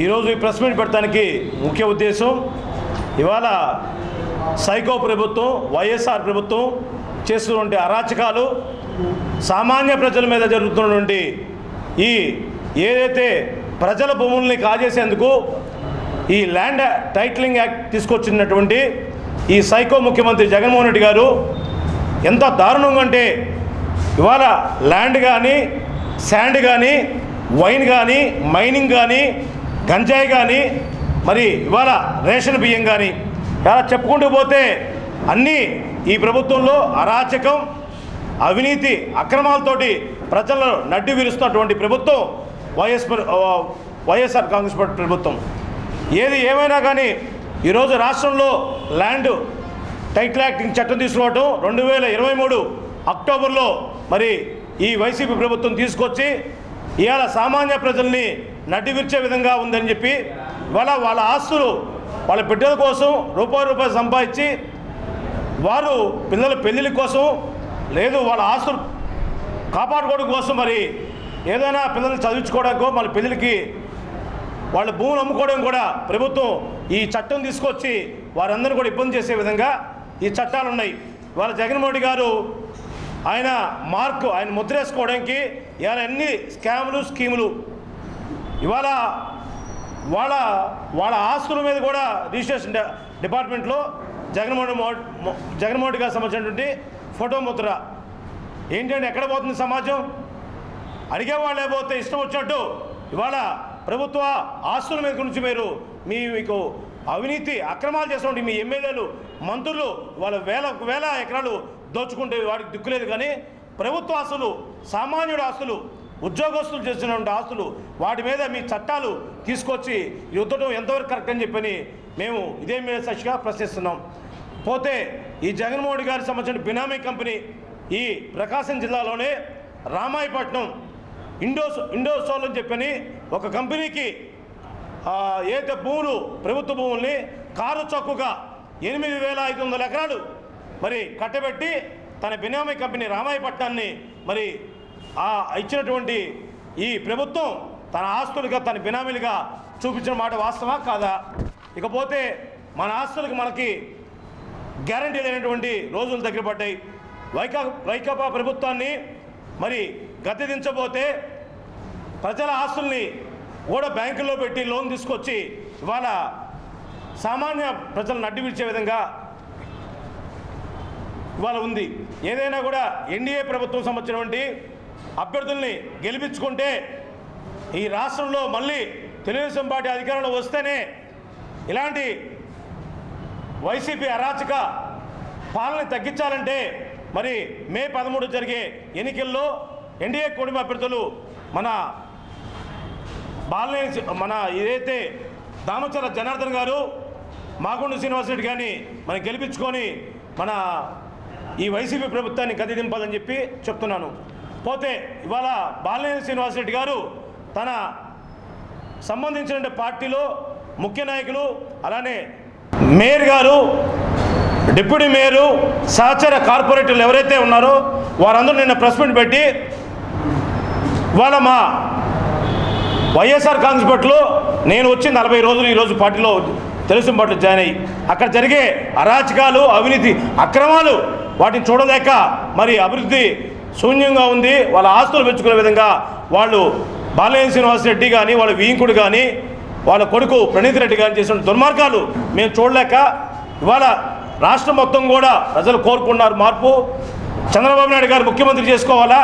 ఈరోజు ఈ press meet పెట్టడానికి ముఖ్య ఉద్దేశం ఇవాళ సైకో ప్రభుత్వం వైఎస్ఆర్ ప్రభుత్వం చేస్తున్నటువంటి అరాచకాలు సామాన్య ప్రజల మీద జరుగుతున్నటువంటి ఈ ఏదైతే ప్రజల భూముల్ని కాజేసేందుకు ఈ ల్యాండ్ టైటిలింగ్ యాక్ట్ తీసుకొచ్చినటువంటి ఈ సైకో ముఖ్యమంత్రి జగన్మోహన్ రెడ్డి గారు ఎంత దారుణంగా అంటే ఇవాళ ల్యాండ్ కానీ శాండ్ కానీ వైన్ కానీ మైనింగ్ కానీ గంజాయి కానీ మరి ఇవాళ రేషన్ బియ్యం కానీ ఇలా చెప్పుకుంటూ పోతే అన్నీ ఈ ప్రభుత్వంలో అరాచకం అవినీతి అక్రమాలతోటి ప్రజలను నడ్డి విరుస్తున్నటువంటి ప్రభుత్వం వైఎస్ ప్ర- వైఎస్ఆర్ కాంగ్రెస్ పార్టీ ప్రభుత్వం. ఏది ఏమైనా కానీ ఈరోజు రాష్ట్రంలో ల్యాండ్ టైటిల్ యాక్టింగ్ చట్టం తీసుకోవటం రెండు వేల ఇరవై మూడు అక్టోబర్లో మరి ఈ వైసీపీ ప్రభుత్వం తీసుకొచ్చి ఇవాళ సామాన్య ప్రజల్ని నడ్డి విధంగా ఉందని చెప్పి ఇవాళ వాళ్ళ ఆస్తులు వాళ్ళ బిడ్డల కోసం రూపాయి రూపాయి సంపాదించి వారు పిల్లల పెళ్ళిళ్ళ కోసం లేదు వాళ్ళ ఆస్తులు కాపాడుకోవడం కోసం మరి ఏదైనా పిల్లల్ని చదివించుకోవడానికో వాళ్ళ పెళ్ళిళ్ళకి వాళ్ళ భూములు అమ్ముకోవడం కూడా ప్రభుత్వం ఈ చట్టం తీసుకొచ్చి వారందరూ కూడా ఇబ్బంది చేసే విధంగా ఈ చట్టాలు ఉన్నాయి. వాళ్ళ జగన్మోహన్ గారు ఆయన మార్క్ ఆయన ముద్రేసుకోవడానికి ఇవాళ అన్ని స్కాములు స్కీములు ఇవాళ వాళ్ళ వాళ్ళ ఆస్తుల మీద కూడా రిజిస్ట్రేషన్ డిపార్ట్మెంట్లో జగన్మోహన్ మో- జగన్మోహన్ రెడ్డి గారు సంబంధించినటువంటి ఫోటో ముద్ర. ఏంటంటే ఎక్కడ పోతుంది సమాజం? అడిగేవాళ్ళే పోతే ఇష్టం వచ్చినట్టు. ఇవాళ ప్రభుత్వ ఆస్తుల మీద గురించి మీరు మీ మీకు అవినీతి అక్రమాలు చేసినటువంటి మీ ఎమ్మెల్యేలు మంత్రులు వాళ్ళ వేల వేల ఎకరాలు దోచుకుంటే వాడికి దిక్కులేదు కానీ ప్రభుత్వ ఆస్తులు సామాన్యుడు ఆస్తులు ఉద్యోగస్తులు చేసినటువంటి ఆస్తులు వాటి మీద మీ చట్టాలు తీసుకొచ్చి యుద్ధటం ఎంతవరకు కరెక్ట్ అని చెప్పని మేము ఇదే మీద సచిగా ప్రశ్నిస్తున్నాం. పోతే ఈ జగన్మోహన్ రెడ్డి గారికి సంబంధించిన బినామీ కంపెనీ ఈ ప్రకాశం జిల్లాలోనే రామాయపట్నం ఇండోస్ ఇండోసోల్ అని చెప్పని ఒక కంపెనీకి ఏదైతే భూములు ప్రభుత్వ భూముల్ని కారు చౌకగా ఎనిమిది వేల ఐదు వందల ఎకరాలు మరి కట్టబెట్టి తన బినామీ కంపెనీ రామాయపట్నాన్ని మరి ఆ ఇచ్చినటువంటి ఈ ప్రభుత్వం తన ఆస్తులుగా తన బినామీలుగా చూపించిన మాట వాస్తవా కాదా? ఇకపోతే మన ఆస్తులకు మనకి గ్యారంటీ లేనటువంటి రోజులు దగ్గర పడ్డాయి. వైకా వైకాపా ప్రభుత్వాన్ని మరి గతిదించబోతే ప్రజల ఆస్తుల్ని కూడా బ్యాంకుల్లో పెట్టి లోన్ తీసుకొచ్చి ఇవాళ సామాన్య ప్రజలను అడ్డు విడిచే విధంగా ఇవాళ ఉంది. ఏదైనా కూడా ఎన్డీఏ ప్రభుత్వం సంబంధించినటువంటి అభ్యర్థుల్ని గెలిపించుకుంటే ఈ రాష్ట్రంలో మళ్ళీ తెలుగుదేశం పార్టీ అధికారంలో వస్తేనే ఇలాంటి వైసీపీ అరాచక పాలన తగ్గించాలంటే మరి మే పదమూడు జరిగే ఎన్నికల్లో ఎన్డీఏ కూటమి అభ్యర్థులు మన బాలనేని మన ఏదైతే దామచర జనార్దన్ గారు మాగుండు శ్రీనివాసరెడ్డి గారిని మనం గెలిపించుకొని మన ఈ వైసీపీ ప్రభుత్వాన్ని గది దింపాలని చెప్పి చెప్తున్నాను. పోతే ఇవాళ బాలనేని శ్రీనివాసరెడ్డి గారు తన సంబంధించిన పార్టీలో ముఖ్య నాయకులు అలానే మేయర్ గారు డిప్యూటీ మేయరు సహచర కార్పొరేటర్లు ఎవరైతే ఉన్నారో వారందరూ నిన్న ప్రెస్ మీట్ పెట్టి ఇవాళ మా వైఎస్ఆర్ కాంగ్రెస్ పార్టీలో నేను వచ్చి నలభై రోజులు ఈరోజు పార్టీలో తెలుసు పార్టీలో జాయిన్ అయ్యి అక్కడ జరిగే అరాచకాలు అవినీతి అక్రమాలు వాటిని చూడలేక మరి అభివృద్ధి శూన్యంగా ఉంది వాళ్ళ ఆస్తులు పెంచుకునే విధంగా వాళ్ళు బాలయ్య శ్రీనివాసరెడ్డి కానీ వాళ్ళ వీంకుడు కానీ వాళ్ళ కొడుకు ప్రణీత్ రెడ్డి కానీ చేసిన దుర్మార్గాలు మేము చూడలేక ఇవాళ రాష్ట్రం మొత్తం కూడా ప్రజలు కోరుకున్నారు మార్పు. చంద్రబాబు నాయుడు గారు ముఖ్యమంత్రి చేసుకోవాలా?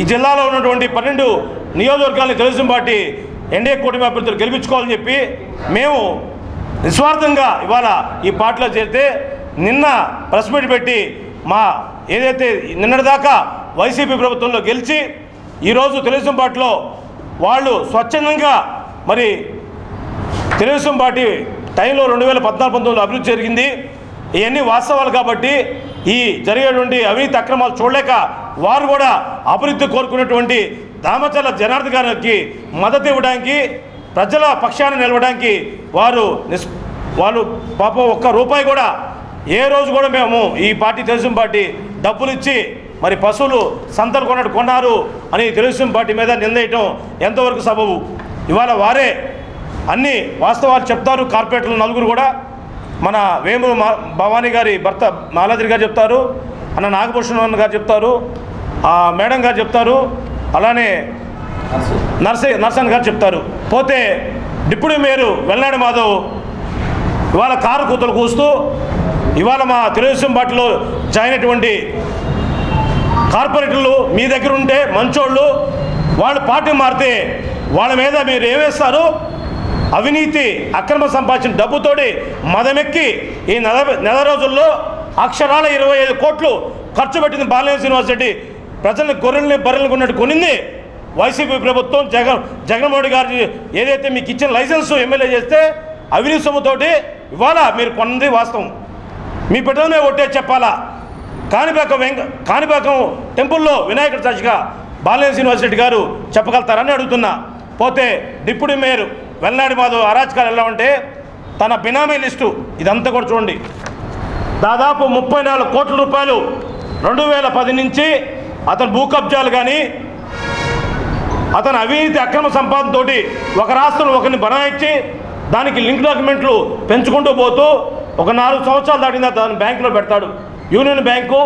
ఈ జిల్లాలో ఉన్నటువంటి పన్నెండు నియోజకవర్గాలను తెలుగుదేశం పార్టీ ఎన్డీఏ కూటమి అభ్యర్థులు గెలిపించుకోవాలని చెప్పి మేము నిస్వార్థంగా ఇవాళ ఈ పార్టీలో చేరితే నిన్న ప్రెస్ మీట్ పెట్టి మా ఏదైతే నిన్నటిదాకా వైసీపీ ప్రభుత్వంలో గెలిచి ఈరోజు తెలుగుదేశం పార్టీలో వాళ్ళు స్వచ్ఛందంగా మరి తెలుగుదేశం పార్టీ టైంలో రెండు వేల పద్నాలుగు పంతొమ్మిదిలో అభివృద్ధి జరిగింది. ఇవన్నీ వాస్తవాలు కాబట్టి ఈ జరిగేటువంటి అవినీతి అక్రమాలు చూడలేక వారు కూడా అభివృద్ధి కోరుకున్నటువంటి దామచర్ల జనార్దన్ గారికి మద్దతు ఇవ్వడానికి ప్రజల పక్షాన నిలవడానికి వారు నిస్ వాళ్ళు పాపం ఒక్క రూపాయి కూడా ఏ రోజు కూడా మేము ఈ పార్టీ తెలుగుదేశం పార్టీ డబ్బులు ఇచ్చి మరి పశువులు సంతలు కొన్నట్టు కొన్నారు అని తెలుగుదేశం పార్టీ మీద నిందేయటం ఎంతవరకు సబబు? ఇవాళ వారే అన్ని వాస్తవాలు చెప్తారు. కార్పొరేటర్లు నలుగురు కూడా మన వేము మా భవానీ గారి భర్త మాలాద్రి గారు చెప్తారు. అన్న నాగభూషణ్ గారు చెప్తారు. ఆ మేడం గారు చెప్తారు. అలానే నర్సే నర్సన్ గారు చెప్తారు. పోతే డిప్యూటీ మేయరు వెల్నాడు మాధవ్ ఇవాళ కారు కూతులు కూస్తూ ఇవాళ మా తెలుగుదేశం పార్టీలో జాయిన్ అయినటువంటి కార్పొరేటర్లు మీ దగ్గర ఉంటే మంచోళ్ళు వాళ్ళు పార్టీ మారితే వాళ్ళ మీద మీరు ఏమేస్తారు అవినీతి అక్రమ సంపాదించిన డబ్బుతోటి మదమెక్కి ఈ నెల నెల రోజుల్లో అక్షరాల ఇరవై ఐదు కోట్లు ఖర్చు పెట్టింది బాలనేని శ్రీనివాస్ రెడ్డి. ప్రజల్ని గొర్రెల్ని బర్రెల్ని కొన్నట్టు కొనింది వైసీపీ ప్రభుత్వం. జగన్ జగన్మోహన్ గారి ఏదైతే మీకు ఇచ్చిన లైసెన్స్ ఎమ్మెల్యే చేస్తే అవినీతి సొమ్ముతోటి ఇవాళ మీరు కొన్నది వాస్తవం. మీ బిడ్డలనే ఒట్టే చెప్పాలా? కాణిపాకం వెంక కాణిపాకం టెంపుల్లో వినాయకుడి చర్చిగా బాలినేని శ్రీనివాస్ రెడ్డి గారు చెప్పగలుగుతారని అడుగుతున్నా. పోతే డిప్యూటీ మేయర్ వెల్నాడి మాధవ్ అరాచకాలు ఎలా ఉంటే తన బినామీ లిస్టు ఇదంతా కూడా చూడండి. దాదాపు ముప్పై నాలుగు కోట్ల రూపాయలు రెండు వేల పది నుంచి అతను భూ కబ్జాలు కానీ అతను అవినీతి అక్రమ సంపాదనతోటి ఒక రాష్ట్రం ఒకరిని బనాయించి దానికి లింక్ డాక్యుమెంట్లు పెంచుకుంటూ పోతూ ఒక నాలుగు సంవత్సరాలు దాటిన దాన్ని బ్యాంకులో పెడతాడు. Union Bank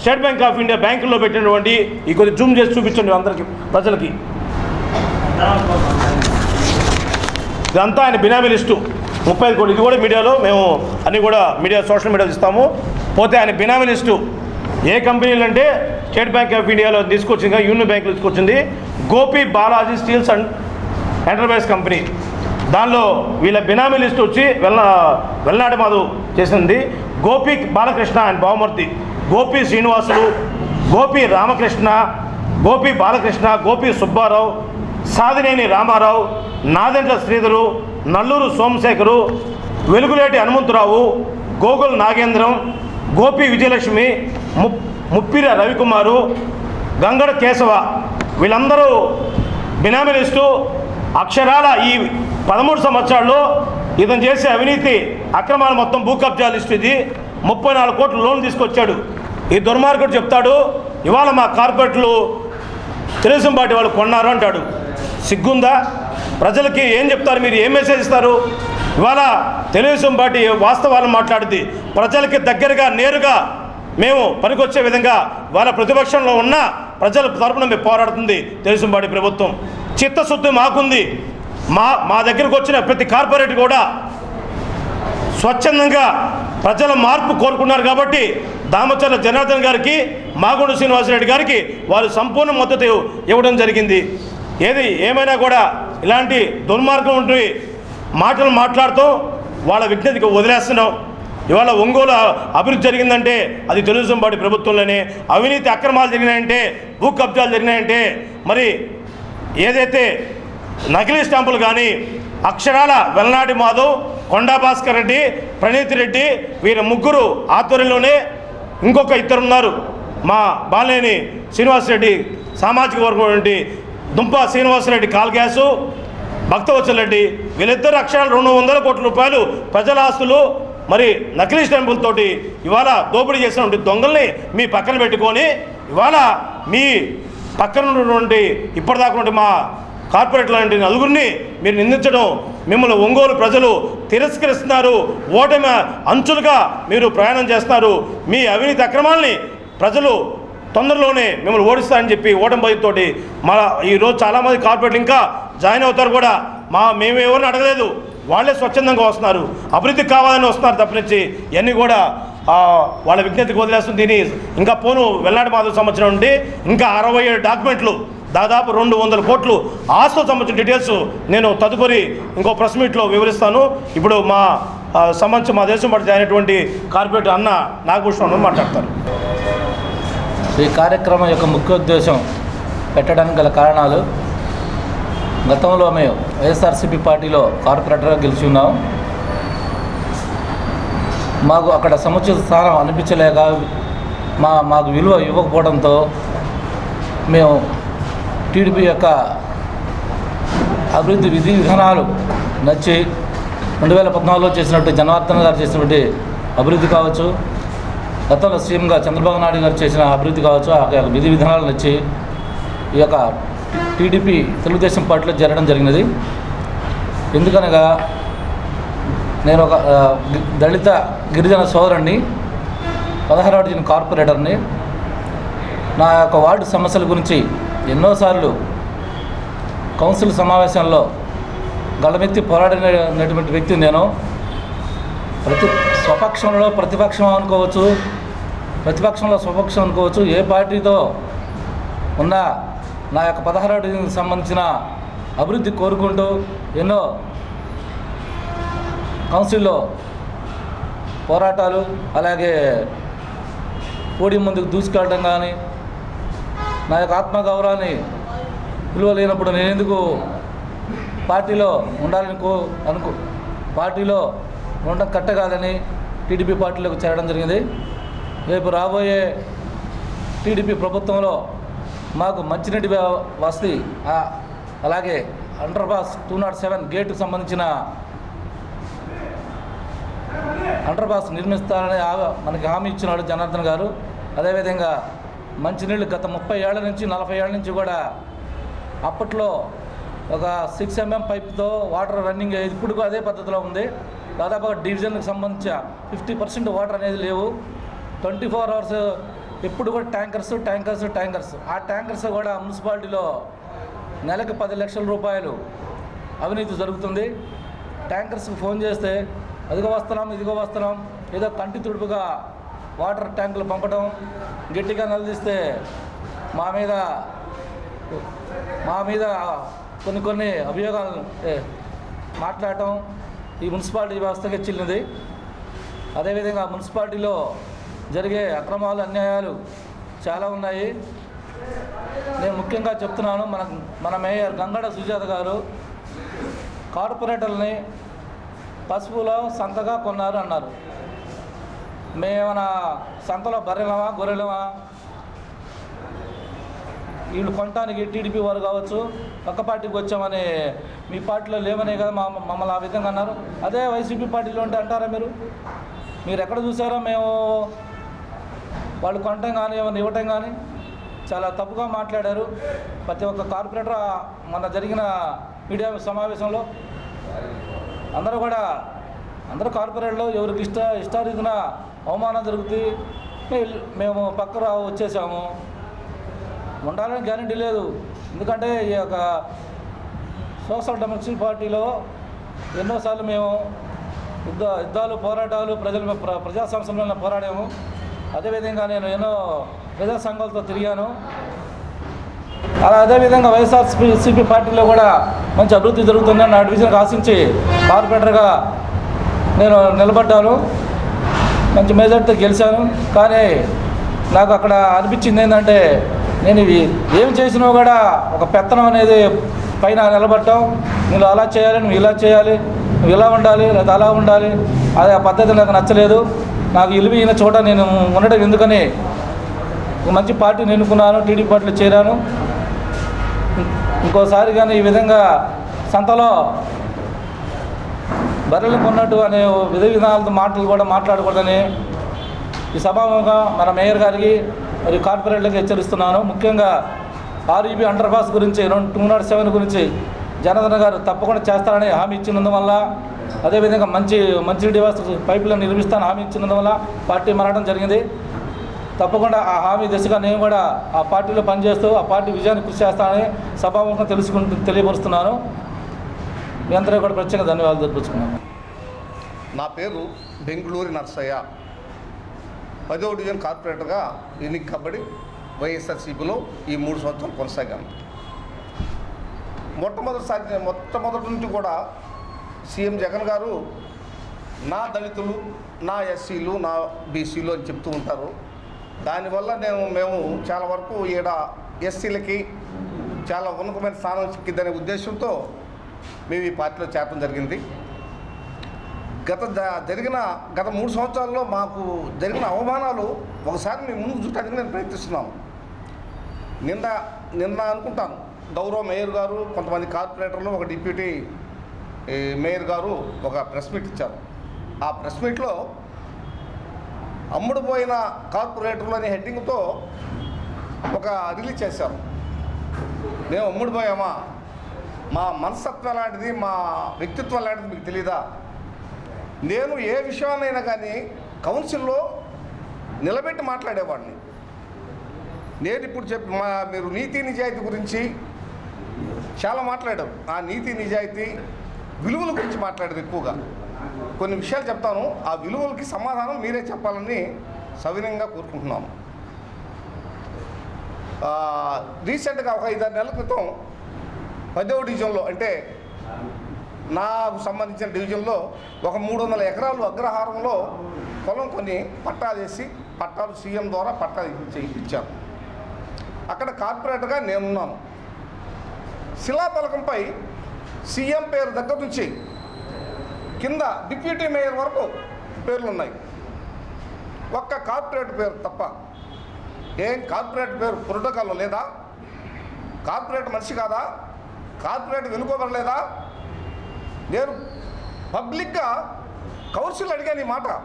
State Bank of India బ్యాంకుల్లో పెట్టినటువంటి ఈ కొద్ది జూమ్ చేసి చూపించండి అందరికి ప్రజలకి. ఇదంతా ఆయన బినామీ లిస్టు. ముప్పై ఐదు కోట్లు. ఇది కూడా మీడియాలో మేము అన్నీ కూడా మీడియా సోషల్ మీడియాలో ఇస్తాము. పోతే ఆయన బినామీ లిస్టు. ఏ కంపెనీలు అంటే స్టేట్ బ్యాంక్ ఆఫ్ ఇండియాలో తీసుకొచ్చింది యూనియన్ బ్యాంకులో తీసుకొచ్చింది? Gopi Balaji steels and enterprise company. దానిలో వీళ్ళ బినామీ లిస్ట్ వచ్చి వెల్ల వెల్నాడు మాధవ్ చేసింది. గోపి బాలకృష్ణ అండ్ బావమూర్తి. గోపి శ్రీనివాసులు గోపి రామకృష్ణ గోపి బాలకృష్ణ గోపి సుబ్బారావు సాదినేని రామారావు నాదెంట్ల శ్రీధరు నల్లూరు సోమశేఖరు వెలుగులేటి హనుమంతరావు గోగుల్ నాగేంద్రం గోపి విజయలక్ష్మి ము ముప్పిర రవికుమారు గంగడ కేశవ. వీళ్ళందరూ బినామిలిస్టు అక్షరాల ఈ పదమూడు సంవత్సరాల్లో ఇతను చేసే అవినీతి అక్రమాలు మొత్తం భూ కబ్జా లిస్టు ఇది. ముప్పై నాలుగు కోట్ల లోన్ తీసుకొచ్చాడు. ఈ దుర్మార్గుడు చెప్తాడు ఇవాళ మా కార్పొరేట్లు తెలుగుదేశం పార్టీ వాళ్ళు కొన్నారు అంటాడు. సిగ్గుందా? ప్రజలకి ఏం చెప్తారు? మీరు ఏం మెసేజ్ ఇస్తారు? ఇవాళ తెలుగుదేశం పార్టీ వాస్తవాలను మాట్లాడింది. ప్రజలకి దగ్గరగా నేరుగా మేము పనికొచ్చే విధంగా వాళ్ళ ప్రతిపక్షంలో ఉన్న ప్రజల తరపున మేము పోరాడుతుంది తెలుగుదేశం పార్టీ ప్రభుత్వం. చిత్తశుద్ధి మాకుంది. మా మా దగ్గరకు వచ్చిన ప్రతి కార్పొరేట్ కూడా స్వచ్ఛందంగా ప్రజల మార్పు కోరుకున్నారు కాబట్టి దామచర్ల జనార్దన్ గారికి మాగుండు శ్రీనివాసరెడ్డి గారికి వారు సంపూర్ణ మద్దతు ఇవ్వడం జరిగింది. ఏది ఏమైనా కూడా ఇలాంటి దుర్మార్గం ఉంటే మాటలు మాట్లాడుతూ వాళ్ళ విజ్ఞతకి వదిలేస్తున్నాం. ఇవాళ ఒంగోలు అభివృద్ధి జరిగిందంటే అది తెలుగుదేశం పార్టీ ప్రభుత్వంలోనే. అవినీతి అక్రమాలు జరిగినాయంటే భూ కబ్జాలు జరిగినాయంటే మరి ఏదైతే నకిలీ స్టాంపులు కానీ అక్షరాల వెలనాటి మాధవ్ కొండా భాస్కర్ రెడ్డి ప్రణీత్ రెడ్డి వీరి ముగ్గురు ఆధ్వర్యంలోనే ఇంకొక ఇద్దరు ఉన్నారు మా బాలేని శ్రీనివాసరెడ్డి సామాజిక వర్గం నుండి దుంప శ్రీనివాసరెడ్డి కాల్గ్యాసు గ్యాసు రెడ్డి వీళ్ళిద్దరు అక్షరాలు రెండు వందల కోట్ల రూపాయలు ప్రజల ఆస్తులు మరి నకిలీ స్టాంపులతోటి ఇవాళ దోపిడీ చేసినటువంటి దొంగల్ని మీ పక్కన పెట్టుకొని ఇవాళ మీ పక్కన ఉన్నటువంటి ఇప్పటిదాకా మా కార్పొరేట్ లాంటి నలుగురిని మీరు నిందించడం మిమ్మల్ని ఒంగోలు ప్రజలు తిరస్కరిస్తున్నారు. ఓటమి అంచులుగా మీరు ప్రయాణం చేస్తున్నారు. మీ అవినీతి అక్రమాల్ని ప్రజలు తొందరలోనే మిమ్మల్ని ఓడిస్తారని చెప్పి ఓటమి భయంతోటి మా ఈరోజు చాలామంది కార్పొరేట్లు ఇంకా జాయిన్ అవుతారు కూడా. మా మేము ఎవరిని అడగలేదు. వాళ్ళే స్వచ్ఛందంగా వస్తున్నారు. అభివృద్ధి కావాలని వస్తున్నారు తప్పనిచ్చి ఇవన్నీ కూడా వాళ్ళ విజ్ఞతకు వదిలేస్తుంది దీని ఇంకా పోను వెల్నాడు మాధవ సంవత్సరం నుండి ఇంకా అరవై ఏడు డాక్యుమెంట్లు దాదాపు రెండు వందల కోట్లు ఆస్తులు సంబంధించిన డీటెయిల్స్ నేను తదుపరి ఇంకో ప్రెస్ మీట్లో వివరిస్తాను. ఇప్పుడు మా సంబంధించి మా దేశం పట్ల అయినటువంటి కార్పొరేటర్ అన్న నాగభూషణ్ మాట్లాడతారు. ఈ కార్యక్రమం యొక్క ముఖ్య ఉద్దేశం పెట్టడానికి గల కారణాలు గతంలో మేము వైఎస్ఆర్సీపీ పార్టీలో కార్పొరేటర్గా గెలిచి ఉన్నాం. మాకు అక్కడ సముచిత స్థానం అనిపించలేక మా మాకు విలువ ఇవ్వకపోవడంతో మేము టీడీపీ యొక్క అభివృద్ధి విధి విధానాలు నచ్చి రెండు వేల పద్నాలుగులో చేసినట్టు జనార్దన్ గారు చేసినటువంటి అభివృద్ధి కావచ్చు గతంలో సీఎంగా చంద్రబాబు నాయుడు గారు చేసిన అభివృద్ధి కావచ్చు ఆ యొక్క విధి విధానాలు నచ్చి ఈ యొక్క టీడీపీ తెలుగుదేశం పార్టీలో చేరడం జరిగినది. ఎందుకనగా నేను ఒక దళిత గిరిజన సోదరుణ్ణి పదహారు డివిజన్ కార్పొరేటర్ని నా యొక్క వార్డు సమస్యల గురించి ఎన్నోసార్లు కౌన్సిల్ సమావేశంలో గళమెత్తి పోరాడినటువంటి వ్యక్తి నేను. ప్రతి స్వపక్షంలో ప్రతిపక్షం అనుకోవచ్చు ప్రతిపక్షంలో స్వపక్షం అనుకోవచ్చు ఏ పార్టీతో ఉన్న నా యొక్క పదహారు సంబంధించిన అభివృద్ధి కోరుకుంటూ ఎన్నో కౌన్సిల్లో పోరాటాలు అలాగే పోడి ముందుకు దూసుకెళ్ళడం కానీ నా యొక్క ఆత్మగౌరవాన్ని విలువ లేనప్పుడు నేను ఎందుకు పార్టీలో ఉండాలని కో అనుకో పార్టీలో ఉండడం కట్ట కాదని టీడీపీ పార్టీలోకి చేరడం జరిగింది. రేపు రాబోయే టీడీపీ ప్రభుత్వంలో మాకు మంచినీటి వసతి అలాగే under pass two not seven గేటుకు సంబంధించిన అండర్ పాస్ నిర్మిస్తారని ఆ- మనకి హామీ ఇచ్చినాడు జనార్దన్ గారు. అదేవిధంగా మంచినీళ్ళు గత ముప్పై ఏళ్ళ నుంచి నలభై ఏళ్ళ నుంచి కూడా అప్పట్లో ఒక సిక్స్ ఎంఎం పైప్తో వాటర్ రన్నింగ్ ఇప్పుడు కూడా అదే పద్ధతిలో ఉంది. దాదాపు డివిజన్కి సంబంధించిన ఫిఫ్టీ పర్సెంట్ వాటర్ అనేది లేవు. ట్వంటీ ఫోర్ అవర్స్ ఎప్పుడు కూడా ట్యాంకర్స్ ట్యాంకర్స్ ట్యాంకర్స్. ఆ ట్యాంకర్స్ కూడా మున్సిపాలిటీలో నెలకు పది లక్షల రూపాయలు అవినీతి జరుగుతుంది. ట్యాంకర్స్కి ఫోన్ చేస్తే అదిగో వస్తున్నాం ఇదిగో వస్తున్నాం. ఏదో కంటి తుడుపుగా వాటర్ ట్యాంకులు పంపడం గట్టిగా నిలదీస్తే మా మీద మా మీద కొన్ని కొన్ని అభియోగాలు మాట్లాడటం ఈ మున్సిపాలిటీ వ్యవస్థకి చెల్లింది అదేవిధంగా మున్సిపాలిటీలో జరిగే అక్రమాలు అన్యాయాలు చాలా ఉన్నాయి. నేను ముఖ్యంగా చెప్తున్నాను మన మన మేయర్ గంగడ సుజాత గారు కార్పొరేటర్ని పసుపులో సంతగా కొన్నారు అన్నారు. మేమేమైనా సంతలో బర్రెలమా గొర్రెలమా వీళ్ళు కొనటానికి టీడీపీ వారు కావచ్చు పక్క పార్టీకి వచ్చామని మీ పార్టీలో లేవనే కదా మా మమ్మల్ని ఆ విధంగా అన్నారు. అదే వైసీపీ పార్టీలో ఉంటే అంటారా మీరు? మీరు ఎక్కడ చూసారో మేము వాళ్ళు కొనటం కానీ ఏమైనా ఇవ్వటం కానీ? చాలా తప్పుగా మాట్లాడారు. ప్రతి ఒక్క కార్పొరేటర్ మొన్న జరిగిన మీడియా సమావేశంలో అందరూ కూడా అందరూ కార్పొరేట్లో ఎవరికి ఇష్ట ఇష్టారీతిన అవమానం జరుగుతుంది మేము పక్కన వచ్చేసాము. ఉండాలని గ్యారంటీ లేదు. ఎందుకంటే ఈ యొక్క సోషల్ డెమోక్రసీ పార్టీలో ఎన్నోసార్లు మేము యుద్ధ యుద్ధాలు పోరాటాలు ప్రజల ప్ర- ప్రజా సంస్థల పోరాడాము. అదేవిధంగా నేను ఎన్నో ప్రజా సంఘాలతో తిరిగాను. అలా అదేవిధంగా వైఎస్ఆర్సీపీ పార్టీలో కూడా మంచి అభివృద్ధి జరుగుతుందని నా డివిజన్కి ఆశించి కార్పొరేటర్గా నేను నిలబడ్డాను. మంచి మెజార్టీతో గెలిచాను. కానీ నాకు అక్కడ అనిపించింది ఏంటంటే నేను ఇవి ఏం చేసినా కూడా ఒక పెత్తనం అనేది పైన నిలబడటం. నువ్వు అలా చేయాలి నువ్వు ఇలా చేయాలి నువ్వు ఇలా ఉండాలి లేదా అలా ఉండాలి. అది ఆ పద్ధతి నాకు నచ్చలేదు. నాకు ఇలువైన చోట నేను ఉండడం ఎందుకని మంచి పార్టీని ఎన్నుకున్నాను టీడీపీ పార్టీలో చేరాను. ఇంకోసారి కానీ ఈ విధంగా సంతలో బర్రెలు కొన్నట్టు అనే విధ విధానాలతో మాటలు కూడా మాట్లాడకూడదని ఈ సభాముఖంగా మన మేయర్ గారికి మరియు కార్పొరేట్లకు హెచ్చరిస్తున్నాను. ముఖ్యంగా ఆర్ఈబి అండర్ పాస్ గురించి రెండు టూ నాట్ సెవెన్ గురించి జనార్దన్ గారు తప్పకుండా చేస్తారని హామీ ఇచ్చినందువల్ల అదేవిధంగా మంచి మంచి డివాస్ పైపులను నిర్మిస్తాను హామీ ఇచ్చినందువల్ల పార్టీ మారడం జరిగింది. తప్పకుండా ఆ హామీ దిశగా నేను కూడా ఆ పార్టీలో పనిచేస్తూ ఆ పార్టీ విజయాన్ని కృషి చేస్తానని సభాముఖం తెలుసుకుంటూ తెలియపరుస్తున్నాను. మీ అందరూ కూడా ప్రత్యేక ధన్యవాదాలు తెలుపుతున్నాను నా పేరు బెంగళూరు నర్సయ్య. పదో డివిజన్ కార్పొరేటర్గా ఎన్నికబడి వైఎస్ఆర్సీపీలో ఈ మూడు సంవత్సరాలు కొనసాగాను. మొట్టమొదటిసారి మొట్టమొదటి నుంచి కూడా సీఎం జగన్ గారు నా దళితులు నా ఎస్సీలు నా బీసీలు అని చెప్తూ ఉంటారు. దానివల్ల నేను మేము చాలా వరకు ఈడ ఎస్సీలకి చాలా ఉన్నతమైన స్థానం చిక్కిద్దనే ఉద్దేశంతో మేము ఈ పార్టీలో చేరడం జరిగింది. గత జరిగిన గత మూడు సంవత్సరాల్లో మాకు జరిగిన అవమానాలు ఒకసారి మేము ముందు చూడటానికి నేను ప్రయత్నిస్తున్నాను. నిన్న నిన్న అనుకుంటాను గౌరవ మేయర్ గారు కొంతమంది కార్పొరేటర్లు ఒక డిప్యూటీ మేయర్ గారు ఒక ప్రెస్ మీట్ ఇచ్చారు. ఆ ప్రెస్ మీట్లో అమ్ముడుపోయిన కార్పొరేటర్లు అనే హెడ్డింగ్తో ఒక రిలీజ్ చేశారు. మేము అమ్ముడుపోయామా? మా మనస్తత్వం లాంటిది మా వ్యక్తిత్వం లాంటిది మీకు తెలీదా? నేను ఏ విషయాన్నైనా కానీ కౌన్సిల్లో నిలబెట్టి మాట్లాడేవాడిని. నేను ఇప్పుడు చెప్పి మా మీరు నీతి నిజాయితీ గురించి చాలా మాట్లాడారు. ఆ నీతి నిజాయితీ విలువల గురించి మాట్లాడారు ఎక్కువగా. కొన్ని విషయాలు చెప్తాను. ఆ విలువలకి సమాధానం మీరే చెప్పాలని సవినయంగా కోరుకుంటున్నాను. రీసెంట్గా ఒక ఐదారు నెలల క్రితం పదవ డివిజన్లో అంటే నాకు సంబంధించిన డివిజన్లో ఒక మూడు వందల ఎకరాలు అగ్రహారంలో పొలం కొని పట్టాలు వేసి పట్టాలు సీఎం ద్వారా పట్టాలు ఇచ్చి అక్కడ కార్పొరేటర్గా నేనున్నాను. శిలాఫలకంపై సీఎం పేరు దగ్గర నుంచి కింద డిప్యూటీ మేయర్ వరకు పేర్లు ఉన్నాయి ఒక్క కార్పొరేట్ పేరు తప్ప ఏం కార్పొరేట్ పేరు ప్రోటోకాల్లో లేదా? కార్పొరేట్ మనిషి కాదా? కార్పొరేట్ వెనుకోబడలేదా? నేను పబ్లిక్గా కౌన్సిల్ అడిగాను ఈ మాట.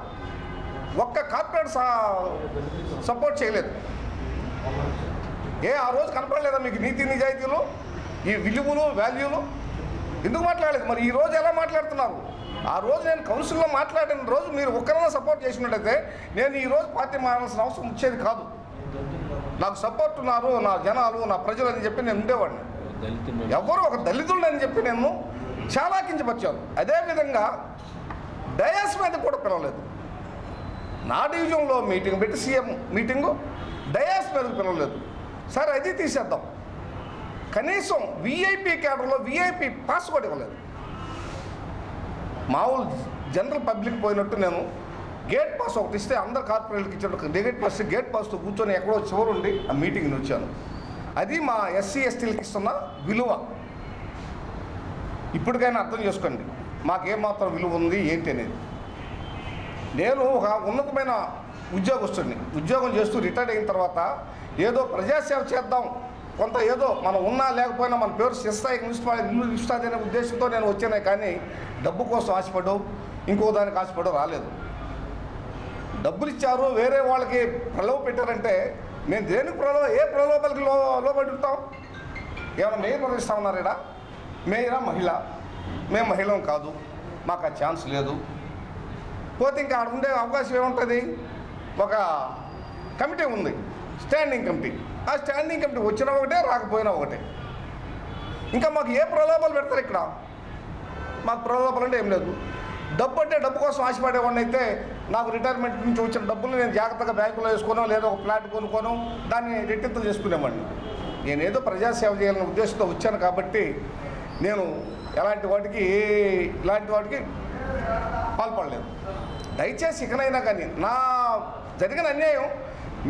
ఒక్క కార్పొరేట్ సా- సపోర్ట్ చేయలేదు. ఏ ఆ రోజు కనపడలేదా మీకు నీతి నిజాయితీలు? ఈ విలువలు వాల్యూలు? ఎందుకు మాట్లాడలేదు? మరి ఈ రోజు ఎలా మాట్లాడుతున్నారు? ఆ రోజు నేను కౌన్సిల్లో మాట్లాడిన రోజు మీరు ఒక్కరైనా సపోర్ట్ చేసినట్టయితే నేను ఈ రోజు పార్టీ మారాల్సిన అవసరం వచ్చేది కాదు. నాకు సపోర్ట్ ఉన్నారు నా జనాలు నా ప్రజలు అని చెప్పి నేను ఉండేవాడిని. ఎవరు ఒక దళితుడు అని చెప్పి నేను చాలా కించపరిచాను అదేవిధంగా డయాస్ మీద కూడా పిలవలేదు. నా డివిజన్లో మీటింగ్ పెట్టి సీఎం మీటింగు డయాస్ మీద పిలవలేదు. సరే అది తీసేద్దాం. కనీసం విఐపి క్యాడర్లో విఐపి పాస్ కూడా ఇవ్వలేదు. మామూలు జనరల్ పబ్లిక్ పోయినట్టు నేను గేట్ పాస్ ఒకటి ఇస్తే అందరు కార్పొరేట్కి ఇచ్చినట్టు గేట్ పాస్ గేట్ పాస్తో కూర్చొని ఎక్కడో చివరుండి ఆ మీటింగ్ని వచ్చాను. అది మా ఎస్సీ ఎస్టీలకి ఇస్తున్న విలువ. ఇప్పటికైనా అర్థం చేసుకోండి. మాకేమాత్రం విలువ ఉంది ఏంటి అనేది. నేను ఒక ఉన్నతమైన ఉద్యోగస్తుడిని. ఉద్యోగం చేస్తూ రిటైర్ అయిన తర్వాత ఏదో ప్రజాసేవ చేద్దాం. కొంత ఏదో మనం ఉన్నా లేకపోయినా మన పేరు శిస్తాయికి నిలుస్తుంది ఇల్లు నిలుస్తుంది అనే ఉద్దేశంతో నేను వచ్చానే కానీ డబ్బు కోసం ఆశపడవు ఇంకో దానికి ఆశపడవు రాలేదు. డబ్బులు ఇచ్చారు వేరే వాళ్ళకి ప్రలవ పెట్టారంటే మేము దేనికి ప్రలో ఏ ప్రలోభాలకి లో లోబడి ఉంటాం ఏమైనా మేము నిర్వహిస్తా ఉన్నారా మేరా మహిళ? మేము మహిళం కాదు. మాకు ఆ ఛాన్స్ లేదు. పోతే ఇంకా అక్కడ ఉండే అవకాశం ఏముంటుంది? ఒక కమిటీ ఉంది. Standing committee. ఆ స్టాండింగ్ కమిటీ వచ్చినా ఒకటే రాకపోయినా ఒకటే. ఇంకా మాకు ఏ ప్రలోభాలు పెడతారు ఇక్కడ? మాకు ప్రలోభాలు అంటే ఏం లేదు. డబ్బు అంటే డబ్బు కోసం ఆశపడేవాడిని అయితే నాకు రిటైర్మెంట్ నుంచి వచ్చిన డబ్బులు నేను జాగ్రత్తగా బ్యాంకులో వేసుకోను లేదా ఒక ఫ్లాట్ కొనుక్కోను దాన్ని రెట్టింతలు చేసుకునేవాడిని. నేనేదో ప్రజాసేవ చేయాలనే ఉద్దేశంతో వచ్చాను కాబట్టి నేను ఎలాంటి వాటికి ఏ ఇలాంటి వాటికి పాల్పడలేదు. దయచేసి ఇకనైనా కానీ నా జరిగిన అన్యాయం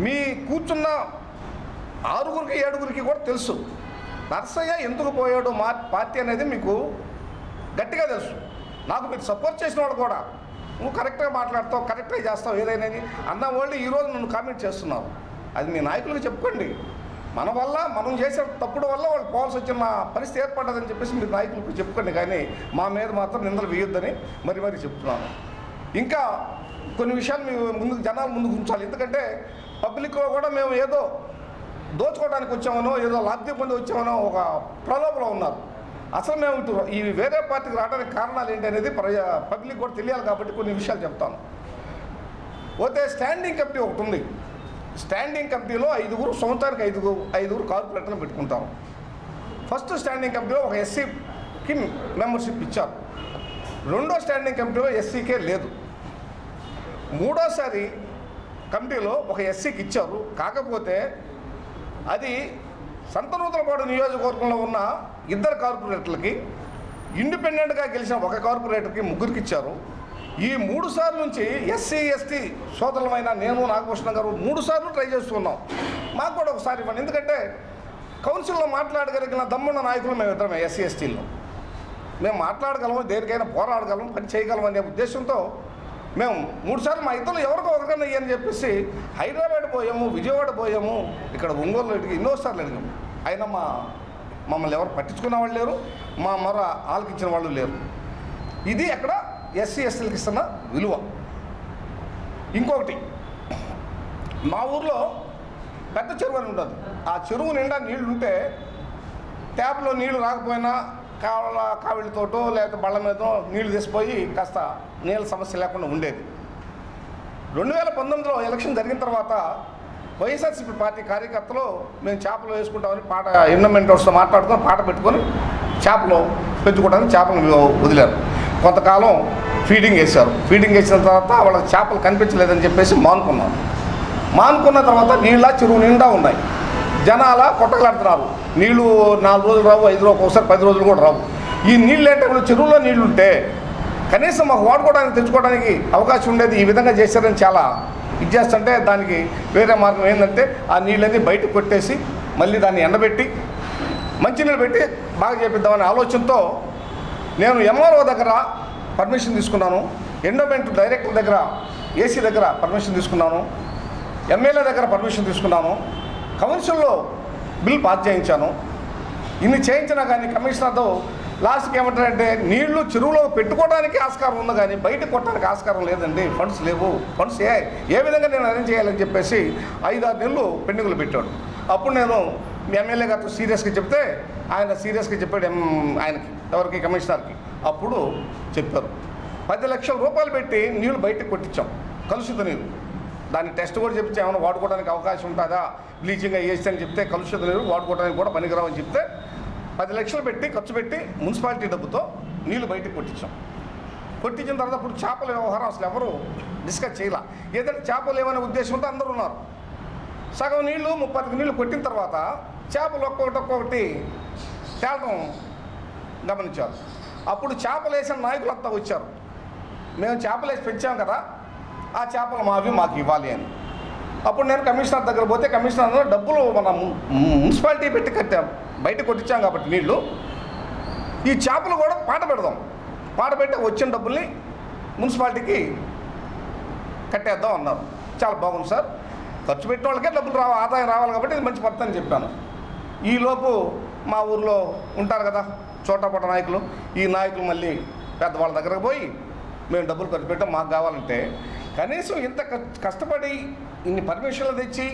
మీ కూర్చున్న ఆరుగురికి ఏడుగురికి కూడా తెలుసు. నర్సయ్య ఎందుకు పోయాడు మా పార్టీ అనేది మీకు గట్టిగా తెలుసు. నాకు మీరు సపోర్ట్ చేసిన వాళ్ళు కూడా. నువ్వు కరెక్ట్గా మాట్లాడతావు కరెక్ట్గా చేస్తావు ఏదైనా అని అన్న వాళ్ళు ఈరోజు నన్ను కామెంట్ చేస్తున్నావు అది మీ నాయకులకు చెప్పుకోండి. మన వల్ల మనం చేసే తప్పుడు వల్ల వాళ్ళు పోవాల్సి వచ్చిన పరిస్థితి ఏర్పడ్డదని చెప్పేసి మీరు నాయకులకు చెప్పుకోండి. కానీ మా మీద మాత్రం నిందలు వేయొద్దని మరి మరి చెప్తున్నాను. ఇంకా కొన్ని విషయాలు మేము ముందుకు జనాలు ముందుకు ఉంచాలి. ఎందుకంటే పబ్లిక్లో కూడా మేము ఏదో దోచుకోవడానికి వచ్చామనో ఏదో లబ్ధి పొంది వచ్చామనో ఒక ప్రలోభలో ఉన్నారు. అసలు మేము ఈ వేరే పార్టీకి రావడానికి కారణాలు ఏంటి అనేది ప్రజా పబ్లిక్ కూడా తెలియాలి కాబట్టి కొన్ని విషయాలు చెప్తాను. పోతే స్టాండింగ్ కమిటీ ఒకటి ఉంది. స్టాండింగ్ కమిటీలో ఐదుగురు సంవత్సరానికి ఐదుగురు ఐదుగురు కార్పొరేటర్లు పెట్టుకుంటారు. ఫస్ట్ స్టాండింగ్ కమిటీలో ఒక ఎస్సీకి మెంబర్షిప్ ఇచ్చారు. రెండో స్టాండింగ్ కమిటీలో ఎస్సీకే లేదు. మూడోసారి కమిటీలో ఒక ఎస్సీకి ఇచ్చారు. కాకపోతే అది సంతనూతలపాడు నియోజకవర్గంలో ఉన్న ఇద్దరు కార్పొరేటర్లకి ఇండిపెండెంట్గా గెలిచిన ఒక కార్పొరేటర్కి ముగ్గురికి ఇచ్చారు. ఈ మూడు సార్లు నుంచి ఎస్సీ ఎస్టీ సోదరులమైన నేను నాగభూషణ గారు మూడు సార్లు ట్రై చేస్తున్నాం మాకు కూడా ఒకసారి ఇవ్వండి. ఎందుకంటే కౌన్సిల్లో మాట్లాడగలిగిన దమ్మున్న నాయకులు మేము ఇద్దరమే ఎస్సీ ఎస్టీల్లో మేము మాట్లాడగలము దేనికైనా పోరాడగలం పని చేయగలం అనే ఉద్దేశంతో మేము మూడుసార్లు మా ఇద్దరు ఎవరికో ఒకరికన్నా ఇయ్యని చెప్పేసి హైదరాబాద్ పోయాము విజయవాడ పోయాము ఇక్కడ ఒంగోలు అడిగి ఎన్నోసార్లు అడిగాము. అయినా మా మమ్మల్ని ఎవరు పట్టించుకున్న వాళ్ళు లేరు మా మర ఆలకించిన వాళ్ళు లేరు. ఇది అక్కడ ఎస్సీ ఎస్టీలకు ఇస్తున్న విలువ. ఇంకొకటి మా ఊర్లో పెద్ద చెరువు అని ఉంటుంది ఆ చెరువు నిండా నీళ్ళు ఉంటే ట్యాప్లో నీళ్ళు రాకపోయినా కావల కావిళ్ళతోటో లేకపోతే బళ్ళ మీద నీళ్ళు తీసిపోయి కాస్త నీళ్ళ సమస్య లేకుండా ఉండేది. రెండు వేల పంతొమ్మిదిలో ఎలక్షన్ జరిగిన తర్వాత వైఎస్ఆర్సీపీ పార్టీ కార్యకర్తలు మేము చేపలు వేసుకుంటామని పాట ఎన్నోమెంటర్స్తో మాట్లాడుకొని పాట పెట్టుకొని చేపలు పెంచుకోవడానికి చేపలు వదిలారు. కొంతకాలం ఫీడింగ్ వేశారు. ఫీడింగ్ వేసిన తర్వాత వాళ్ళకి చేపలు కనిపించలేదని చెప్పేసి మానుకున్నారు. మానుకున్న తర్వాత నీళ్ళ చెరువు నిండా ఉన్నాయి. జనాల కొట్టగలాడుతున్నారు. నీళ్ళు నాలుగు రోజులు రావు ఐదు రోజులు ఒకసారి పది రోజులు కూడా రావు. ఈ నీళ్ళు ఏంటంటే చెరువులో నీళ్ళుంటే కనీసం మాకు వాడుకోవడానికి తెచ్చుకోవడానికి అవకాశం ఉండేది. ఈ విధంగా చేశారని చాలా ఇది చేస్తుంటే దానికి వేరే మార్గం ఏంటంటే ఆ నీళ్ళని బయటకు కొట్టేసి మళ్ళీ దాన్ని ఎండబెట్టి మంచినీళ్ళు పెట్టి బాగా చేపిద్దామనే ఆలోచనతో నేను ఎంఆర్ఓ దగ్గర పర్మిషన్ తీసుకున్నాను. ఎండోమెంట్ డైరెక్టర్ దగ్గర ఏసీ దగ్గర పర్మిషన్ తీసుకున్నాను. ఎమ్మెల్యే దగ్గర పర్మిషన్ తీసుకున్నాను. కౌన్సిల్లో బిల్ పాస్ చేయించాను. ఇన్ని చేయించినా కానీ కమిషనర్తో లాస్ట్కి ఏమంటారంటే నీళ్ళు చెరువులో పెట్టుకోవడానికి ఆస్కారం ఉంది కానీ బయట కొట్టడానికి ఆస్కారం లేదండి. ఫండ్స్ లేవు. ఫండ్స్ ఏ ఏ విధంగా నేను అరేంజ్ చేయాలని చెప్పేసి ఐదారు నెలలు పెండింగులు పెట్టాడు. అప్పుడు నేను మీ ఎమ్మెల్యే గారితో సీరియస్గా చెప్తే ఆయన సీరియస్గా చెప్పాడు ఎం- ఆయనకి ఎవరికి కమిషనర్కి. అప్పుడు చెప్పారు. పది లక్షల రూపాయలు పెట్టి నీళ్ళు బయటకు కొట్టించాం. కలుషిత నీరు. దాన్ని టెస్ట్ కూడా చెప్తే ఏమైనా వాడుకోవడానికి అవకాశం ఉంటుందా? బ్లీచింగ్ వేస్తే అని చెప్తే కలుషిత నీరు వాడుకోవడానికి కూడా పనికిరావని చెప్తే పది లక్షలు పెట్టి ఖర్చు పెట్టి మున్సిపాలిటీ డబ్బుతో నీళ్ళు బయటకు కొట్టించాం. కొట్టించిన తర్వాత ఇప్పుడు చేపల వ్యవహారం అసలు ఎవరు డిస్కస్ చేయాల. ఏదైతే చేపలు ఏమనే ఉద్దేశంతో అందరూ ఉన్నారు. సగం నీళ్ళు ముప్పై నీళ్ళు కొట్టిన తర్వాత చేపలు ఒక్కొక్కటి ఒక్కొక్కటి తేలడం గమనించారు. అప్పుడు చేపలు వేసిన నాయకులంతా వచ్చారు. మేము చేపలు వేసి పెంచాం కదా ఆ చేపలు మావి మాకు ఇవ్వాలి అని. అప్పుడు నేను కమిషనర్ దగ్గర పోతే కమిషనర్ డబ్బులు మన మున్సిపాలిటీ పెట్టి కట్టాము బయట కొట్టించాం కాబట్టి నీళ్ళు. ఈ చేపలు కూడా పాట పెడదాం. పాట పెట్టి వచ్చిన డబ్బుల్ని మున్సిపాలిటీకి కట్టేద్దాం అన్నారు. చాలా బాగుంది సార్. ఖర్చు పెట్టిన వాళ్ళకే డబ్బులు రావాలి ఆదాయం రావాలి కాబట్టి ఇది మంచి పద్ధతి అని చెప్పాను. ఈలోపు మా ఊర్లో ఉంటారు కదా చోటపట నాయకులు. ఈ నాయకులు మళ్ళీ పెద్దవాళ్ళ దగ్గరకు పోయి మేము డబ్బులు ఖర్చు పెట్టాం మాకు కావాలంటే కనీసం ఇంత కష్టపడి ఇన్ని పర్మిషన్లు తెచ్చి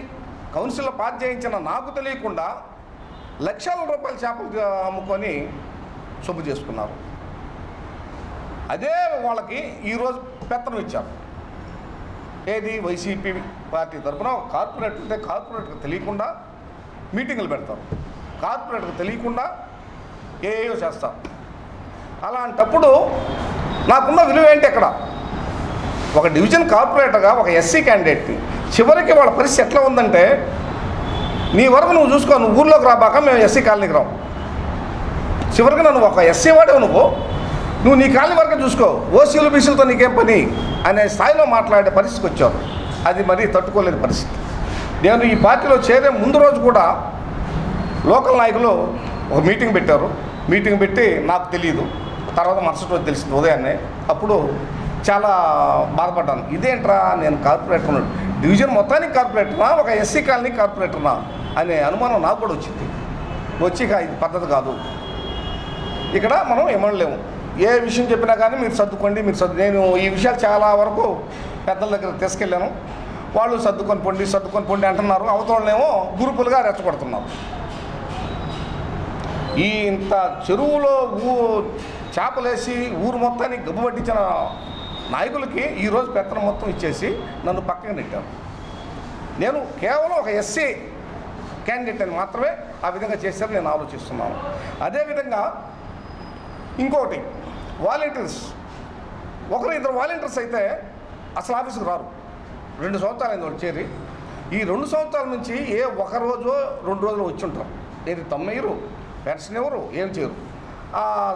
కౌన్సిల్లో పాస్ చేయించిన నాకు తెలియకుండా లక్షల రూపాయల చేపలు అమ్ముకొని సొమ్ము చేసుకున్నారు. అదే వాళ్ళకి ఈరోజు పెత్తనం ఇచ్చారు. ఏది వైసీపీ పార్టీ తరఫున ఒక కార్పొరేట్ ఉంటే కార్పొరేట్కి తెలియకుండా మీటింగులు పెడతారు. కార్పొరేట్కి తెలియకుండా ఏయో చేస్తారు. అలాంటప్పుడు నాకున్న విలువ ఏంటి ఇక్కడ ఒక డివిజన్ కార్పొరేటర్గా ఒక ఎస్సీ క్యాండిడేట్ని చివరికి వాళ్ళ పరిస్థితి ఎట్లా ఉందంటే నీ వరకు నువ్వు చూసుకో నువ్వు ఊర్లోకి రాబాక మేము ఎస్సీ కాలనీకి రావు చివరికి నన్ను ఒక ఎస్సీ వాడేవు నువ్వు. నువ్వు నీ కాలనీ వరకు చూసుకో ఓసీలు బీసీలతో నీకేం పని? అనే స్థాయిలో మాట్లాడే పరిస్థితికి వచ్చావు. అది మరీ తట్టుకోలేని పరిస్థితి. నేను ఈ పార్టీలో చేరే ముందు రోజు కూడా లోకల్ నాయకులు ఒక మీటింగ్ పెట్టారు. మీటింగ్ పెట్టి నాకు తెలియదు తర్వాత మరుసటి రోజు తెలిసింది ఉదయాన్నే. అప్పుడు చాలా బాధపడ్డాను. ఇదేంట్రా నేను కార్పొరేటర్ ఉన్నాడు డివిజన్ మొత్తానికి కార్పొరేటర్నా ఒక ఎస్సీ కాలనీ కార్పొరేటర్నా? అనే అనుమానం నాకు కూడా వచ్చింది. వచ్చి ఇది పద్ధతి కాదు. ఇక్కడ మనం ఇమ్మడలేము ఏ విషయం చెప్పినా కానీ మీరు సర్దుకోండి మీరు సర్దు నేను ఈ విషయాలు చాలా వరకు పెద్దల దగ్గర తీసుకెళ్ళాను. వాళ్ళు సర్దుకొని పొండి సర్దుకొని పొండి అంటున్నారు. అవతలనేమో గ్రూపులుగా రెచ్చగొడుతున్నారు. ఈ ఇంత చెరువులో ఊ చేపలేసి ఊరు మొత్తాన్ని గబ్బు పట్టించిన నాయకులకి ఈరోజు పెత్తనం మొత్తం ఇచ్చేసి నన్ను పక్కన నెట్టారు నేను కేవలం ఒక ఎస్సీ క్యాండిడేట్ అని మాత్రమే ఆ విధంగా చేశారని నేను ఆలోచిస్తున్నాను. అదేవిధంగా ఇంకోటి వాలంటీర్స్ ఒకరు ఇద్దరు వాలంటీర్స్ అయితే అసలు ఆఫీస్కి రారు. రెండు సంవత్సరాలు అయింది వాళ్ళు చేరి. ఈ రెండు సంవత్సరాల నుంచి ఏ ఒక రోజు రెండు రోజులు వచ్చి ఉంటారు. ఏది తమ్మయ్యరు పెన్షన్ ఎవరు ఏం చేయరు.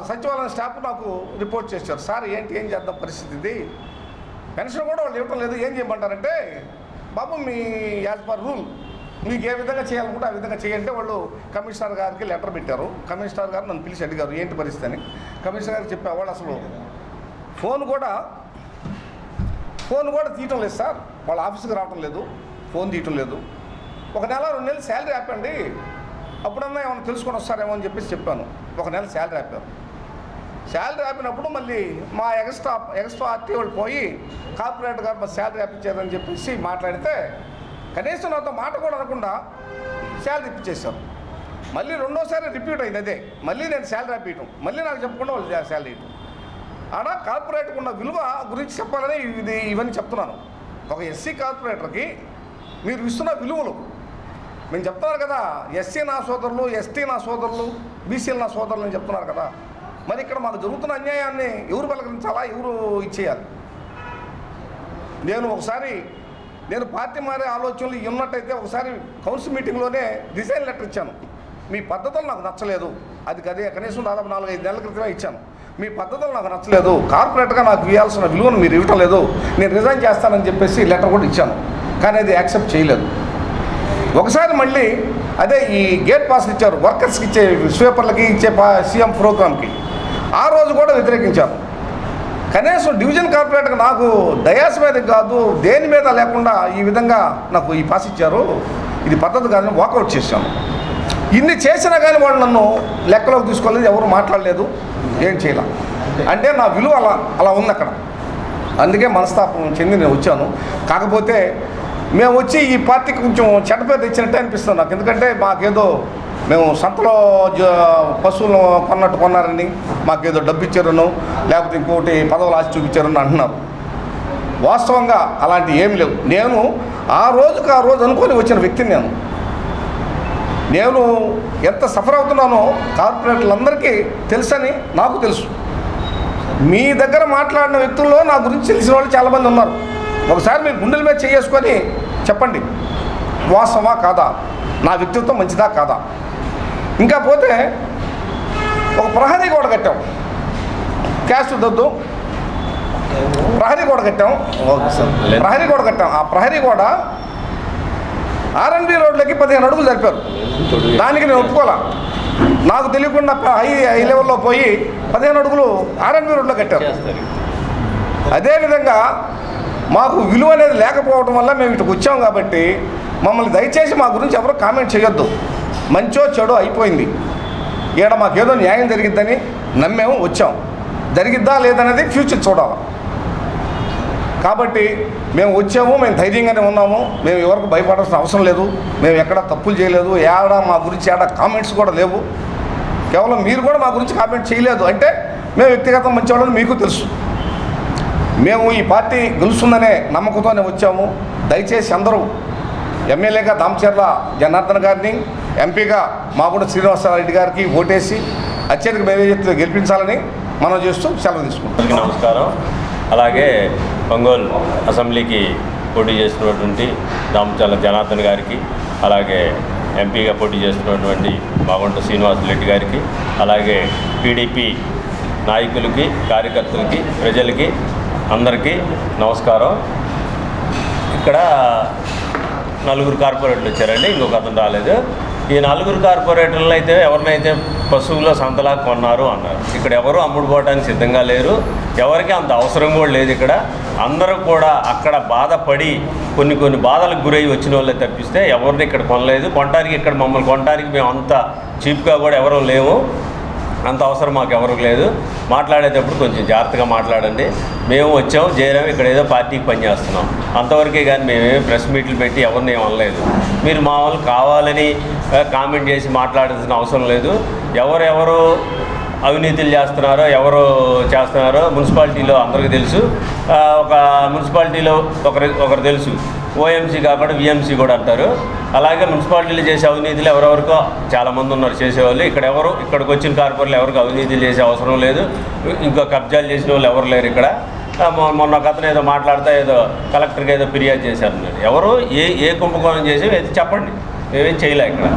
సచివాలయం స్టాఫ్ నాకు రిపోర్ట్ చేశారు. సార్ ఏంటి ఏం చేద్దాం పరిస్థితి ఇది? పెన్షన్ కూడా వాళ్ళు ఇవ్వటం లేదు ఏం చేయమంటారంటే బాబు మీ యాజ్ పర్ రూల్ మీకు ఏ విధంగా చేయాలనుకుంటే ఆ విధంగా చేయంటే వాళ్ళు కమిషనర్ గారికి లెటర్ పెట్టారు. కమిషనర్ గారు నన్ను పిలిచి అడిగారు ఏంటి పరిస్థితి అని కమిషనర్ గారికి చెప్పా వాళ్ళు అసలు ఫోన్ కూడా ఫోన్ కూడా తీయటం లేదు సార్. వాళ్ళ ఆఫీస్కి రావటం లేదు. ఫోన్ తీయటం లేదు. ఒక నెల రెండు నెలలు శాలరీ ఆపండి. అప్పుడన్నా ఏమైనా తెలుసుకొని వస్తారేమో అని చెప్పేసి చెప్పాను. ఒక నెల శాలరీ ఆపారు. శాలరీ ఆపినప్పుడు మళ్ళీ మా ఎక్స్ట్రా ఎక్స్ట్రా ఆర్టీ వాళ్ళు పోయి కార్పొరేటర్ గారు మా శాలరీ ఆపించారని చెప్పేసి మాట్లాడితే కనీసం నాతో మాట కూడా అనకుండా శాలరీ ఇప్పించేశారు మళ్ళీ రెండోసారి రిపీట్ అయింది అదే. మళ్ళీ నేను శాలరీ ఆపేయటం మళ్ళీ నాకు చెప్పకుండా వాళ్ళు శాలరీ ఇవ్వడం ఆడ కార్పొరేట్కి ఉన్న విలువ గురించి చెప్పాలని ఇది ఇవన్నీ చెప్తున్నాను. ఒక ఎస్సీ కార్పొరేటర్కి మీరు ఇస్తున్న విలువలు. మేము చెప్తున్నారు కదా ఎస్సీ నా సోదరులు ఎస్టీ నా సోదరులు బీసీలు నా సోదరులు అని చెప్తున్నారు కదా. మరి ఇక్కడ మాకు జరుగుతున్న అన్యాయాన్ని ఎవరు పలకరించాలా ఎవరు ఇచ్చేయాలి? నేను ఒకసారి నేను పార్టీ మారే ఆలోచనలు ఉన్నట్టయితే ఒకసారి కౌన్సిల్ మీటింగ్లోనే డిజైన్ లెటర్ ఇచ్చాను. మీ పద్ధతులు నాకు నచ్చలేదు. అది కదే కనీసం దాదాపు నాలుగు ఐదు నెలల క్రితమే ఇచ్చాను. మీ పద్ధతులు నాకు నచ్చలేదు. కార్పొరేట్గా నాకు ఇవ్వాల్సిన విలువను మీరు ఇవ్వటం లేదు. నేను రిజైన్ చేస్తానని చెప్పేసి లెటర్ కూడా ఇచ్చాను. కానీ అది యాక్సెప్ట్ చేయలేదు. ఒకసారి మళ్ళీ అదే ఈ గేట్ పాస్ ఇచ్చారు. వర్కర్స్కి ఇచ్చే స్వీపర్లకి ఇచ్చే సీఎం ప్రోగ్రామ్కి. ఆ రోజు కూడా వ్యతిరేకించాను కనీసం డివిజన్ కార్పొరేటర్ నాకు దయాస్ మీద కాదు దేని మీద లేకుండా ఈ విధంగా నాకు ఈ పాస్ ఇచ్చారు. ఇది పద్ధతి కాదని వాకౌట్ చేశాను. ఇన్ని చేసినా కానీ వాళ్ళు నన్ను లెక్కలోకి తీసుకోలేదు ఎవరు మాట్లాడలేదు ఏం చేయలే. అంటే నా విలువ అలా అలా ఉంది అక్కడ. అందుకే మనస్తాపం చెంది నేను వచ్చాను. కాకపోతే మేము వచ్చి ఈ పార్టీకి కొంచెం చెడ్డ పేరు తెచ్చినట్టే అనిపిస్తుంది నాకు. ఎందుకంటే మాకేదో మేము సంతలో జ పశువులు కొన్నట్టు కొన్నారని మాకు ఏదో డబ్బు ఇచ్చారను లేకపోతే ఇంకోటి పదవులు ఆశ చూపించారని అంటున్నారు. వాస్తవంగా అలాంటి ఏమి లేవు. నేను ఆ రోజుకు ఆ రోజు అనుకొని వచ్చిన వ్యక్తిని నేను. నేను ఎంత సఫర్ అవుతున్నానో కార్పొరేటర్లందరికీ తెలుసని నాకు తెలుసు. మీ దగ్గర మాట్లాడిన వ్యక్తుల్లో నా గురించి తెలిసిన వాళ్ళు చాలామంది ఉన్నారు. ఒకసారి మీరు గుండెల మీద చేసుకొని చెప్పండి. వాస్తవా కాదా? నా వ్యక్తిత్వం మంచిదా కాదా? ఇంకా పోతే ఒక ప్రహరీ గోడ కట్టాం. క్యాస్ట్ దద్దు ప్రహరీ గోడ కట్టాం. ప్రహరీ గోడ కట్టాం. ఆ ప్రహరీ గోడ ఆర్ఎన్బి రోడ్లకి పదిహేను అడుగులు జరిపారు. దానికి నేను ఒప్పుకోలే. నాకు తెలియకుండా హై హై లెవెల్లో పోయి పదిహేను అడుగులు ఆర్ఎన్బి రోడ్లో కట్టారు. అదేవిధంగా మాకు విలువ అనేది లేకపోవడం వల్ల మేము ఇటుకు వచ్చాం కాబట్టి మమ్మల్ని దయచేసి మా గురించి ఎవరు కామెంట్ చేయొద్దు. మంచో చెడో అయిపోయింది. ఈడ మాకేదో న్యాయం జరిగిద్దని నమ్మేము వచ్చాం జరిగిద్దా లేదనేది ఫ్యూచర్ చూడాలి. కాబట్టి మేము వచ్చాము మేము ధైర్యంగానే ఉన్నాము. మేము ఎవరికి భయపడాల్సిన అవసరం లేదు. మేము ఎక్కడ తప్పులు చేయలేదు. ఏడా మా గురించి ఏడా కామెంట్స్ కూడా లేవు. కేవలం మీరు కూడా మా గురించి కామెంట్ చేయలేదు. అంటే మేము వ్యక్తిగతం మంచివాళ్ళని మీకు తెలుసు. మేము ఈ పార్టీ గెలుస్తుందనే నమ్మకంతోనే వచ్చాము. దయచేసి అందరూ ఎమ్మెల్యేగా దామచర్ల జనార్దన్ గారిని ఎంపీగా మాగుంట శ్రీనివాసరెడ్డి గారికి ఓటేసి అత్యధిక మేనేజర్తో గెలిపించాలని మనం చేస్తూ సెలవు తీసుకుంటాం నమస్కారం. అలాగే ఒంగోలు అసెంబ్లీకి పోటీ చేస్తున్నటువంటి దామచర్ల జనార్దన్ గారికి అలాగే ఎంపీగా పోటీ చేస్తున్నటువంటి మాగుంట శ్రీనివాసరెడ్డి గారికి అలాగే టీడీపీ నాయకులకి కార్యకర్తలకి ప్రజలకి అందరికీ నమస్కారం. ఇక్కడ నలుగురు కార్పొరేటర్లు వచ్చారండి ఇంకొక అతను రాలేదు. ఈ నలుగురు కార్పొరేటర్లు అయితే ఎవరినైతే పశువుల సంతలా కొన్నారు అన్నారు. ఇక్కడ ఎవరు అమ్ముడు పోవడానికి సిద్ధంగా లేరు. ఎవరికి అంత అవసరం కూడా లేదు ఇక్కడ. అందరూ కూడా అక్కడ బాధపడి కొన్ని కొన్ని బాధలకు గురై వచ్చిన వాళ్ళే తప్పిస్తే ఎవరిని ఇక్కడ కొనలేదు. కొనడానికి ఇక్కడ మమ్మల్ని కొనడానికి మేము అంత చీప్గా కూడా ఎవరూ లేవు. అంత అవసరం మాకు ఎవరికి లేదు. మాట్లాడేటప్పుడు కొంచెం జాగ్రత్తగా మాట్లాడండి. మేము వచ్చాము చేరాము ఇక్కడ ఏదో పార్టీకి పనిచేస్తున్నాం అంతవరకే కానీ మేమేమి ప్రెస్ మీట్లు పెట్టి ఎవరిని అనలేదు. మీరు మా వాళ్ళు కావాలని కామెంట్ చేసి మాట్లాడాల్సిన అవసరం లేదు. ఎవరెవరు అవినీతులు చేస్తున్నారో ఎవరు చేస్తున్నారో మున్సిపాలిటీలో అందరికీ తెలుసు. ఒక మున్సిపాలిటీలో ఒకరి ఒకరు తెలుసు. ఓఎంసీ కాకుండా విఎంసీ కూడా అంటారు. అలాగే మున్సిపాలిటీలు చేసే అవినీతులు ఎవరెవరికో చాలామంది ఉన్నారు చేసేవాళ్ళు. ఇక్కడ ఎవరు ఇక్కడికి వచ్చిన కార్పొరేట్లు ఎవరికి అవినీతి చేసే అవసరం లేదు. ఇంకా కబ్జాలు చేసిన వాళ్ళు ఎవరు లేరు ఇక్కడ. మొన్న ఒక అతను ఏదో మాట్లాడితే ఏదో కలెక్టర్కి ఏదో ఫిర్యాదు చేశారు ఎవరు ఏ ఏ కుంభకోణం చేసి చెప్పండి. మేమేం చేయలే ఇక్కడ.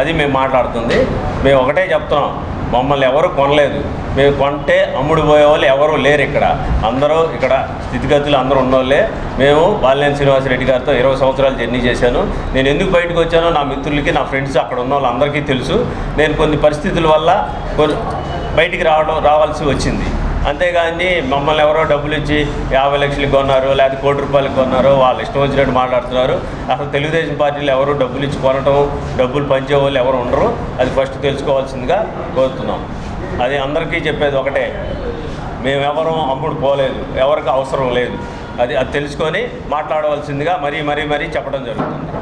అది మేము మాట్లాడుతుంది. మేము ఒకటే చెప్తున్నాం. మమ్మల్ని ఎవరు కొనలేదు. మేము కొంటే అమ్ముడు పోయే వాళ్ళు ఎవరు లేరు ఇక్కడ. అందరూ ఇక్కడ స్థితిగతులు అందరూ ఉన్నోళ్ళే. మేము బాలినేని శ్రీనివాసరెడ్డి గారితో ఇరవై సంవత్సరాలు జర్నీ చేశాను. నేను ఎందుకు బయటకు వచ్చానో నా మిత్రులకి నా ఫ్రెండ్స్ అక్కడ ఉన్న వాళ్ళందరికీ తెలుసు. నేను కొన్ని పరిస్థితుల వల్ల బయటికి రావడం రావాల్సి వచ్చింది. అంతేగాని మమ్మల్ని ఎవరో డబ్బులు ఇచ్చి యాభై లక్షలు కొన్నారు లేకపోతే కోటి రూపాయలకి కొన్నారు వాళ్ళు ఇష్టం వచ్చినట్టు మాట్లాడుతున్నారు. అసలు తెలుగుదేశం పార్టీలో ఎవరు డబ్బులు ఇచ్చి కొనటం డబ్బులు పంచే వాళ్ళు ఎవరు ఉండరు. అది ఫస్ట్ తెలుసుకోవాల్సిందిగా కోరుతున్నాం. అది అందరికీ చెప్పేది ఒకటే. మేమెవరూ అమ్ముడు పోలేదు. ఎవరికి అవసరం లేదు. అది అది తెలుసుకొని మాట్లాడవలసిందిగా మరీ మరీ మరీ చెప్పడం జరుగుతుంది.